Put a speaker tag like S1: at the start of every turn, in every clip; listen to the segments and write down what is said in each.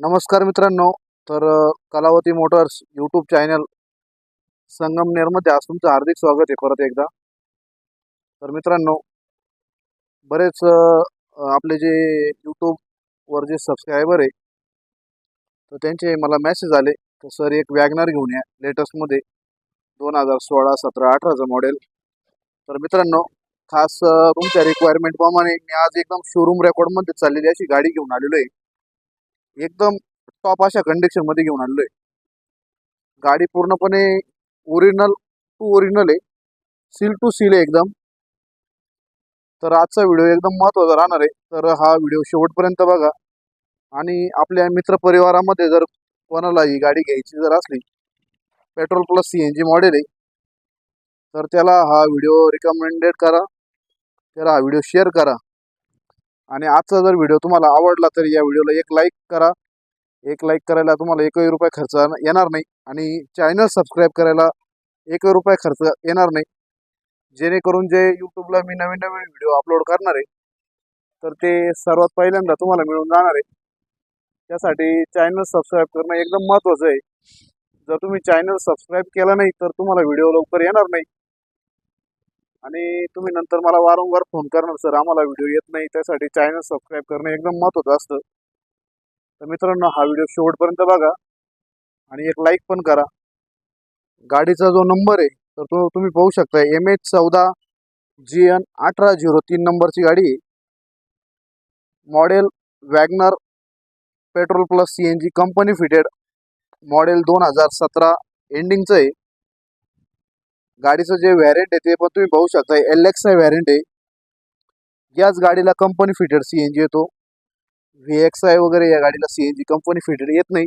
S1: नमस्कार मित्रांनो तर कलावती मोटर्स यूट्यूब चॅनल संगमनेरमध्ये आज तुमचं हार्दिक स्वागत आहे परत एकदा. तर मित्रांनो बरेच आपले जे यूट्यूबवर जे सबस्क्रायबर आहे तर त्यांचे मला मेसेज आले तर सर एक वॅगनार घेऊन या लेटेस्टमध्ये दोन हजार सोळा सतरा अठराचं मॉडेल तर मित्रांनो खास तुमच्या रिक्वायरमेंटप्रमाणे मी आज एकदम शोरूम रेकॉर्डमध्ये चाललेली अशी गाडी घेऊन आलेलो आहे. एकदम टॉप अशा कंडिशनमध्ये घेऊन आणलोय. आहे गाडी पूर्णपणे ओरिजिनल टू ओरिजिनल आहे. सील टू सील आहे एकदम. तर आजचा व्हिडिओ एकदम महत्त्वाचा राहणार आहे. तर हा व्हिडिओ शेवटपर्यंत बघा. आणि आपल्या मित्रपरिवारामध्ये जर कोणाला ही गाडी घ्यायची जर असली petrol plus C N G model आहे तर त्याला हा व्हिडिओ रिकमेंडेड करा. त्याला हा व्हिडिओ शेअर करा. आणि आजचा जर व्हिडिओ तुम्हाला आवडला तर या व्हिडिओला एक लाईक करा. एक लाईक करायला तुम्हाला एकही रुपये खर्च येणार नाही आणि चॅनल सबस्क्राईब करायला एकही रुपये खर्च येणार नाही. जेणेकरून जे यूट्यूबला मी नवीन नवीन व्हिडिओ अपलोड करणार आहे तर ते सर्वात पहिल्यांदा तुम्हाला मिळून जाणार आहे. त्यासाठी चॅनल सबस्क्राईब करणं एकदम महत्त्वाचं आहे. जर तुम्ही चॅनल सबस्क्राईब केला नाही तर तुम्हाला व्हिडिओ लवकर येणार नाही. आणि तुम्ही नंतर मला वारंवार फोन करणार सर आम्हाला व्हिडिओ येत नाही. त्यासाठी चॅनल सबस्क्राईब करणं एकदम महत्त्वाचं असतं. तर मित्रांनो हा व्हिडिओ शेवटपर्यंत बघा आणि एक लाईक पण करा. गाडीचा जो नंबर आहे तर तो तुम्ही पाहू शकता. एम एच चौदा जी एन अठरा झिरो तीन नंबरची गाडी आहे. Model WagonR petrol plus C N G company fitted model दोन हजार सतरा एंडिंगचं आहे. गाडीचं जे व्हॅरियंट आहे ते पण तुम्ही पाहू शकता. एल एक्स आय व्हॅरियंट आहे. याच गाडीला company fitted C N G येतो. व्ही एक्स आय वगैरे या गाडीला C N G company fitted येत नाही.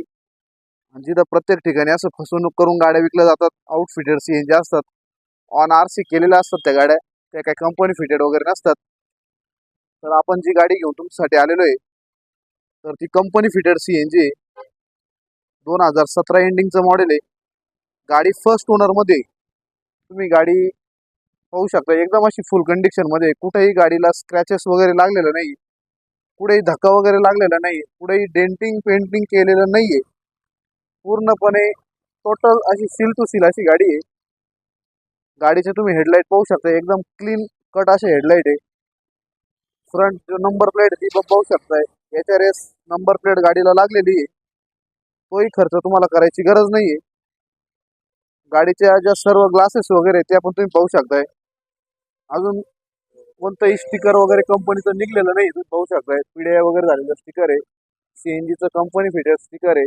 S1: आणि जिथं प्रत्येक ठिकाणी असं फसवणूक करून गाड्या विकल्या जातात आउटफिटेड सी एन जी असतात. ऑन आर सी केलेल्या असतात त्या गाड्या. त्या काही कंपनी फिटेड वगैरे नसतात. तर आपण जी गाडी घेऊन तुमच्यासाठी आलेलो आहे तर ती company fitted C N G दोन हजार सतरा एंडिंगचं मॉडेल आहे. गाडी फर्स्ट ओनरमध्ये तुम्ही गाडी पाहू शकता. एकदम अशी फुल कंडिशनमध्ये कुठेही गाडीला स्क्रॅचेस वगैरे लागलेलं नाही कुठेही धक्का वगैरे लागलेला नाही कुठेही डेंटिंग पेंटिंग केलेलं नाही आहे पूर्णपणे टोटल अशी सील टू सील अशी गाडी आहे. गाडीचे तुम्ही हेडलाईट पाहू शकता. एकदम क्लीन कट असे हेडलाईट आहे. फ्रंट जो नंबर प्लेट ती पण पाहू शकताय H R S number plate गाडीला लागलेली आहे. तोही खर्च तुम्हाला करायची गरज नाही आहे गाडीच्या ज्या सर्व ग्लासेस वगैरे त्या पण तुम्ही पाहू शकताय. अजून कोणतंही स्टिकर वगैरे कंपनीचं निघलेलं नाही तुम्ही पाहू शकताय. पिढ्या वगैरे झालेलं स्टिकर आहे. सीएनजीचं कंपनी फिटेड स्टिकर आहे.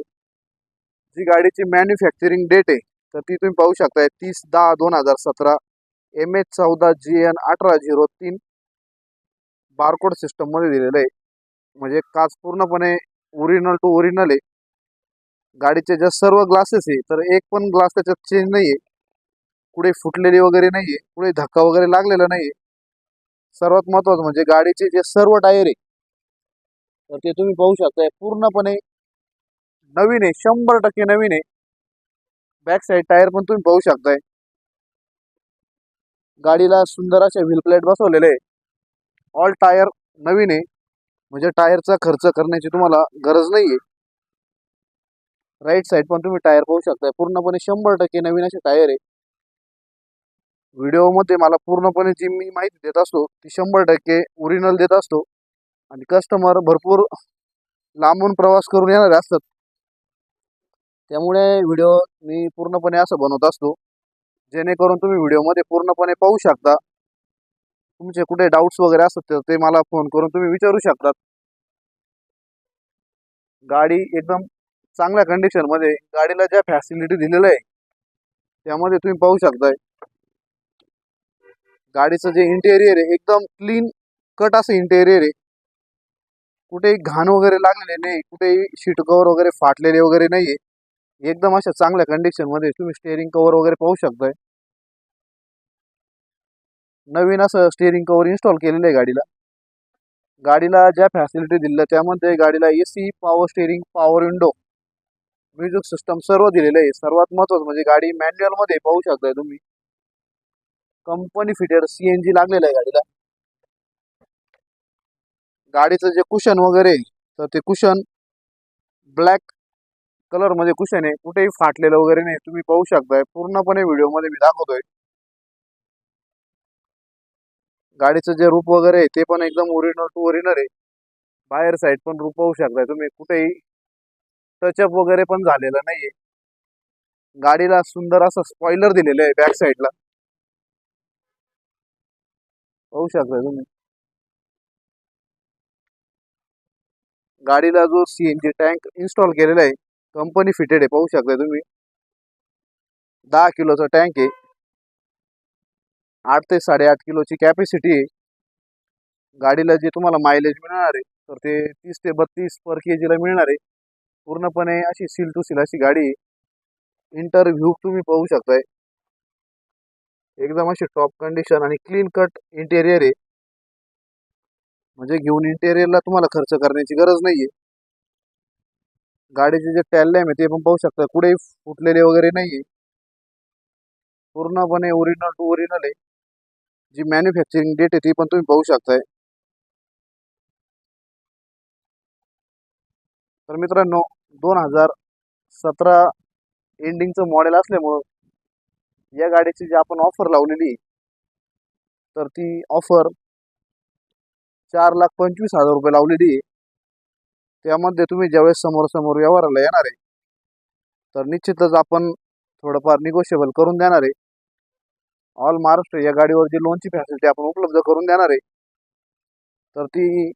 S1: जी गाडीची मॅन्युफॅक्चरिंग डेट आहे तर ती तुम्ही पाहू शकताय. तीस दहा दोन हजार सतरा. एम एच चौदा जी एन अठरा झिरो तीन. बारकोड सिस्टममध्ये दिलेलं आहे. म्हणजे काच पूर्णपणे ओरिजिनल टू ओरिजिनल आहे. गाडीचे ज्या सर्व ग्लासेस आहे तर एक पण ग्लास त्याच्यात चेंज नाही आहे कुठे फुटलेली वगैरे नाही आहे कुठे धक्का वगैरे लागलेला नाही सर्वात महत्त्वाचं म्हणजे गाडीचे जे सर्व टायर आहे तर ते तुम्ही पाहू शकताय पूर्णपणे नवीन आहे शंभर टक्के नवीन आहे. बॅक साईड टायर पण तुम्ही पाहू शकताय. गाडीला सुंदर असे व्हील प्लेट बसवलेले आहे. ऑल टायर नवीन आहे. म्हणजे टायरचा खर्च करण्याची तुम्हाला गरज नाही आहे राईट साईड पण तुम्ही टायर पाहू शकताय. पूर्णपणे शंभर टक्के नवीन असे टायर आहे. व्हिडिओमध्ये मला पूर्णपणे जी मी माहिती देत असतो ती शंभर टक्के ओरिजिनल देत असतो. आणि कस्टमर भरपूर लांबून प्रवास करून येणारे असतात. त्यामुळे व्हिडिओ मी पूर्णपणे असं बनवत असतो. जेणेकरून तुम्ही व्हिडिओमध्ये पूर्णपणे पाहू शकता. तुमचे कुठे डाऊट्स वगैरे असतात तर ते मला फोन करून तुम्ही विचारू शकतात. गाडी एकदम चांगल्या कंडिशनमध्ये गाडीला ज्या फॅसिलिटी दिलेल्या आहे त्यामध्ये तुम्ही पाहू शकताय. गाडीचं जे इंटेरियर आहे एकदम क्लीन कट असं इंटेरियर आहे. कुठेही घाण वगैरे लागलेले नाही कुठेही शीट कवर वगैरे फाटलेले वगैरे नाही एकदम अशा चांगल्या कंडिशनमध्ये तुम्ही स्टेअरिंग कवर वगैरे पाहू शकताय. नवीन असं स्टेअरिंग कवर इन्स्टॉल केलेलं आहे गाडीला. गाडीला ज्या फॅसिलिटी दिल्या त्यामध्ये गाडीला AC power steering power window music system सर्व दिलेलं आहे. सर्वात महत्वाचं म्हणजे गाडी मॅन्युअलमध्ये पाहू शकताय तुम्ही. Company fitted C N G लागलेलं आहे गाडीला. गाडीचं जे कुशन वगैरे तर ते कुशन ब्लॅक कलरमध्ये कुशन आहे. कुठेही फाटलेलं वगैरे नाही. तुम्ही पाहू शकताय. पूर्णपणे व्हिडिओमध्ये मी दाखवतोय. गाडीचं जे रूप वगैरे आहे ते पण एकदम ओरिजिनल टू ओरिजिनल आहे. बाहेर साईड पण रूप पाहू शकताय तुम्ही. कुठेही टचअप वगैरे पण झालेला नाहीये. गाडीला सुंदर असं स्पॉइलर दिलेलं आहे बॅक साईडला पाहू शकताय तुम्ही. गाडीला जो सीएनजी टँक इन्स्टॉल केलेला आहे कंपनी फिटेड आहे. पाहू शकताय तुम्ही. दहा किलोचा टँक आहे. आठ ते साडेआठ किलोची कॅपॅसिटी आहे. गाडीला जे तुम्हाला मायलेज मिळणार आहे तर ते तीस ते बत्तीस पर के जीला मिळणार आहे. पूर्णपणे अशी सील टू सील अशी गाडी इंटरव्ह्यू तुम्ही पाहू शकताय. एकदम अशी टॉप कंडिशन आणि क्लीन कट इंटेरियर आहे. म्हणजे घेऊन इंटेरियरला तुम्हाला खर्च करण्याची गरज नाहीये. गाडीचे जे टॅलॅम आहे ते पण पाहू शकता. कुठेही फुटलेले वगैरे नाहीये. पूर्णपणे ओरिजिनल टू ओरिजिनल आहे. जी मॅन्युफॅक्चरिंग डेट आहे ती पण तुम्ही पाहू शकताय. तर मित्रांनो दोन हजार सतरा एंडिंगचं मॉडेल असल्यामुळं या गाडीची जी आपण ऑफर लावलेली तर ती ऑफर चार लाख पंचवीस हजार रुपये लावलेली आहे. त्यामध्ये तुम्ही ज्यावेळेस समोर समोर व्यवहाराला येणार आहे तर निश्चितच आपण थोडंफार निगोशिएबल करून देणार आहे. ऑल महाराष्ट्र या गाडीवर जी लोनची फॅसिलिटी आपण उपलब्ध करून देणार आहे तर ती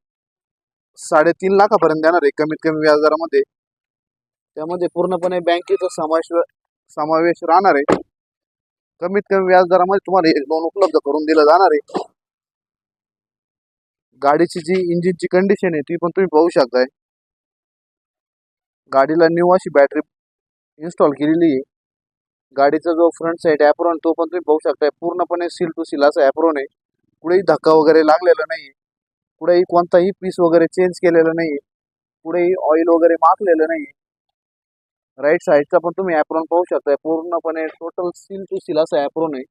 S1: साडेतीन लाखापर्यंत देणार आहे कमीत कमी व्याजदरामध्ये. त्यामध्ये पूर्णपणे बँकेचा समावेश समावेश राहणार आहे. कमीत कमी व्याजदरामध्ये तुम्हाला एक लोन उपलब्ध करून दिलं जाणार आहे. गाडीची जी इंजिनची कंडिशन आहे ती पण तुम्ही पाहू शकताय. गाडीला न्यू अशी बॅटरी इन्स्टॉल केलेली आहे. गाडीचा जो फ्रंट साईड ॲप्रॉन तो पण तुम्ही पाहू शकताय. पूर्णपणे सील टू सील असा ॲप्रॉन आहे. कुठेही धक्का वगैरे लागलेला नाही कुठेही कोणताही पीस वगैरे चेंज केलेला नाही कुठेही ऑइल वगैरे मागलेलं नाही राईट साईडचा पण तुम्ही ॲप्रॉन पाहू शकताय. पूर्णपणे टोटल सील टू सील असा ॲप्रॉन आहे.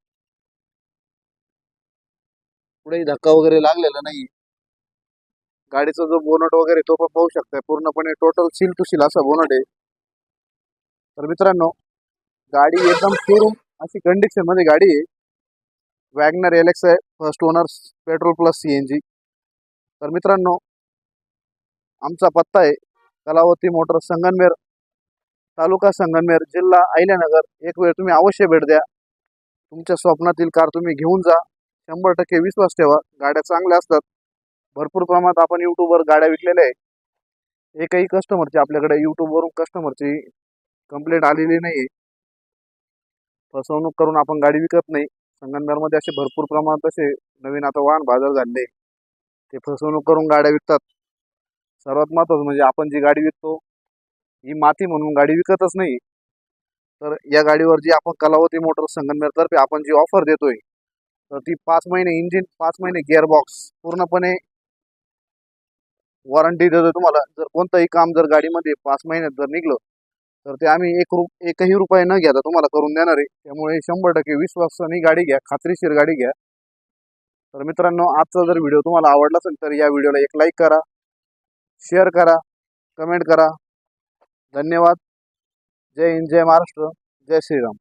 S1: कुठेही धक्का वगैरे लागलेला नाही गाडीचा जो बोनट वगैरे तो पण पाहू शकताय. पूर्णपणे टोटल सील टू सील असा बोनट आहे. तर मित्रांनो गाडी एकदम शोरूम अशी कंडिशनमध्ये गाडी आहे. वॅगनर एलेक्स आहे first owner petrol plus C N G तर मित्रांनो आमचा पत्ता आहे कलावती मोटर संगनमेर तालुका संगनमेर जिल्हा अहिल्यानगर. एक वेळ तुम्ही अवश्य भेट द्या. तुमच्या स्वप्नातील कार तुम्ही घेऊन जा. शंभर टक्के विश्वास ठेवा. गाड्या चांगल्या असतात. भरपूर प्रमाणात आपण यूट्यूबवर गाड्या विकलेल्या आहे एकही कस्टमरची आपल्याकडे यूट्यूबवरून कस्टमरची कंप्लेंट आलेली नाही फसवणूक करून आपण गाडी विकत नाही. संगमनेरमध्ये असे भरपूर प्रमाणात असे नवीन आता वाहन बाजार झाले ते फसवणूक करून गाड्या विकतात. सर्वात महत्त्वाचं म्हणजे आपण जी गाडी विकतो ही माती म्हणून गाडी विकतच नाही. तर या गाडीवर जी आपण कलावती मोटर संगमनेरतर्फे आपण जी ऑफर देतोय तर ती पाच महिने इंजिन पाच महिने गिअरबॉक्स पूर्णपणे वॉरंटी देतोय तुम्हाला. जर कोणतंही काम जर गाडीमध्ये पाच महिन्यात जर निघलं तर ते आम्ही एक रु एकही रुपये न घेता तुम्हाला करून देणार आहे. त्यामुळे शंभर टक्के विश्वासाने गाडी घ्या खात्रीशीर गाडी घ्या. तर मित्रांनो आजचा जर व्हिडिओ तुम्हाला आवडला असेल तर या व्हिडिओला एक लाईक करा शेअर करा कमेंट करा. धन्यवाद. जय हिंद जय महाराष्ट्र जय श्रीराम.